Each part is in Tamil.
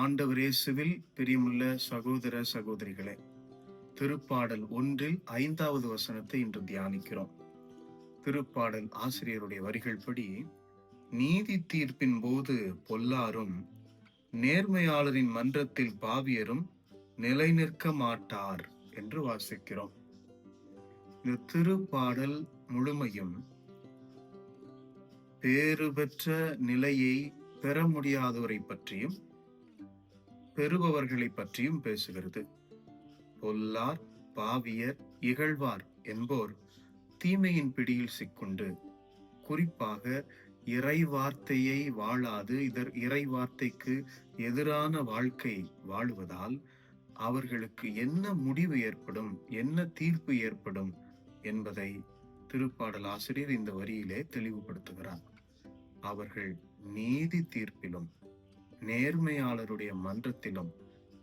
ஆண்டவர் இயேசுவில் பிரியமுள்ள சகோதர சகோதரிகளே திருப்பாடல் ஒன்றில் ஐந்தாவது வசனத்தை இன்று தியானிக்கிறோம். திருப்பாடல் ஆசிரியருடைய வரிகள் படி நீதி தீர்ப்பின் போது பொல்லாரும் நேர்மையாளரின் மன்றத்தில் பாவியரும் நிலை நிற்க மாட்டார் என்று வாசிக்கிறோம். இந்த திருப்பாடல் முழுமையும் பேறு பெற்ற நிலையை பெற முடியாதவரை பற்றியும் பெறுபவர்களை பற்றியும் பேசுகிறது. பொல்லார் பாவியர் இகழ்வார் என்போர் தீமையின் பிடியில் சிக்குண்டு. குறிப்பாக இறை வார்த்தையை வாழாது இதர் இறை வார்த்தைக்கு எதிரான வாழ்க்கை வாழுவதால் அவர்களுக்கு என்ன முடிவு ஏற்படும் என்ன தீர்ப்பு ஏற்படும் என்பதை திருப்பாடல் ஆசிரியர் இந்த வரியிலே தெளிவுபடுத்துகிறார். அவர்கள் நீதி தீர்ப்பிலும் நேர்மையாளருடைய மன்றத்திலும்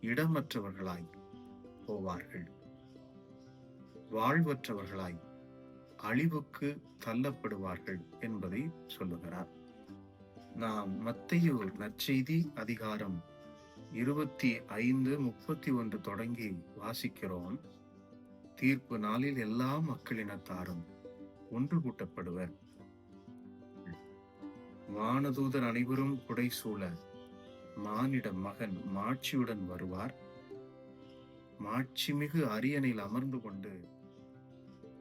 இடமற்றவர்களாய் போவார்கள். வாழ்வற்றவர்களாய் அழிவுக்கு தள்ளப்படுவார்கள் என்பதை சொல்லுகிறார். நாம் மத்தையு நற்செய்தி அதிகாரம் இருபத்தி ஐந்து முப்பத்தி ஒன்று தொடங்கி வாசிக்கிறோம். தீர்ப்பு நாளில் எல்லா மக்களினத்தாரும் ஒன்று கூட்டப்படுவர் வானதூதர் அனைவரும் புடைசூழ மானிட மகன் மாட்சியுடன் வருவார். மாட்சிமிகு அரியணையில் அமர்ந்து கொண்டு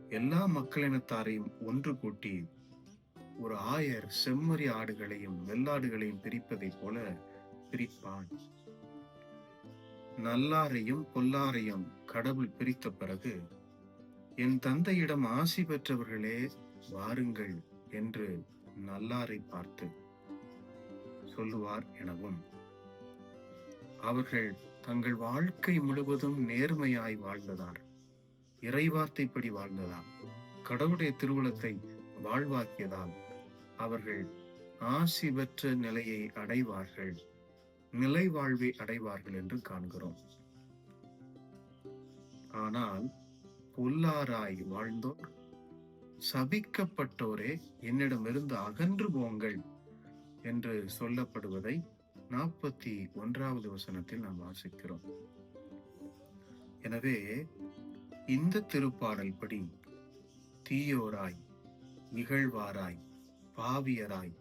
எல்லா மக்களினத்தாரையும் ஒன்று கூட்டி ஒரு ஆயர் செம்மறி ஆடுகளையும் வெள்ளாடுகளையும் பிரிப்பதை போல பிரிப்பான். நல்லாரையும் பொல்லாரையும் கடவுள் பிரித்த பிறகு என் தந்தையிடம் ஆசி பெற்றவர்களே வாருங்கள் என்று நல்லாரை பார்த்து சொல்லுவார் எனவும் அவர்கள் தங்கள் வாழ்க்கை முழுவதும் நேர்மையாய் வாழ்ந்ததார் இறைவார்த்தைப்படி வாழ்ந்ததால் கடவுளுடைய திருவுளத்தை வாழ்வாக்கியதால் அவர்கள் ஆசி பெற்ற நிலையை அடைவார்கள் நிலை வாழ்வை அடைவார்கள் என்று காண்கிறோம். ஆனால் பொல்லாராய் வாழ்ந்தோர் சபிக்கப்பட்டோரே என்னிடமிருந்து அகன்று போங்கள் என்று சொல்லப்படுவதை நாற்பத்தி ஒன்றாவது வசனத்தில் நாம் வாசிக்கிறோம். எனவே இந்த திருப்பாடல் படி தீயோராய் இகழ்வாராய் பாவியராய்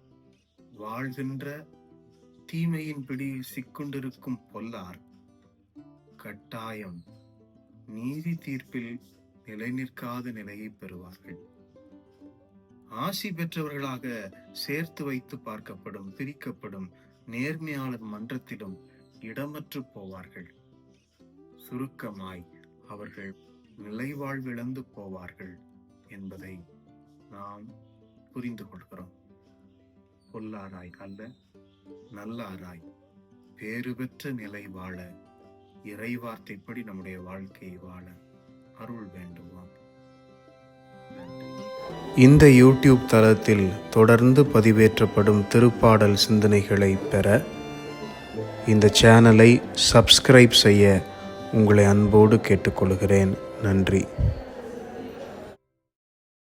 வாழ்கின்ற தீமையின் பிடியில் சிக்கொண்டிருக்கும் பொல்லார் கட்டாயம் நீதி தீர்ப்பில் நிலை நிற்காத நிலையை பெறுவார்கள். ஆசி பெற்றவர்களாக சேர்த்து வைத்து பார்க்கப்படும் பிரிக்கப்படும் நேர்மையாளர் மன்றத்திலும் இடமற்று போவார்கள். சுருக்கமாய் அவர்கள் நிலைவாழ்விழந்து போவார்கள் என்பதை நாம் புரிந்து கொள்கிறோம். பொல்லாராய் அல்ல நல்லாராய். பேறு பெற்ற நிலை வாழ இறைவார்த்தைப்படி நம்முடைய வாழ்க்கையை வாழ அருள் வேண்டுமா நன்றி. இந்த யூடியூப் தளத்தில் தொடர்ந்து பதிவேற்றப்படும் திருப்பாடல் சிந்தனைகளை பெற இந்த சேனலை சப்ஸ்கிரைப் செய்ய உங்களை அன்போடு கேட்டுக்கொள்கிறேன். நன்றி.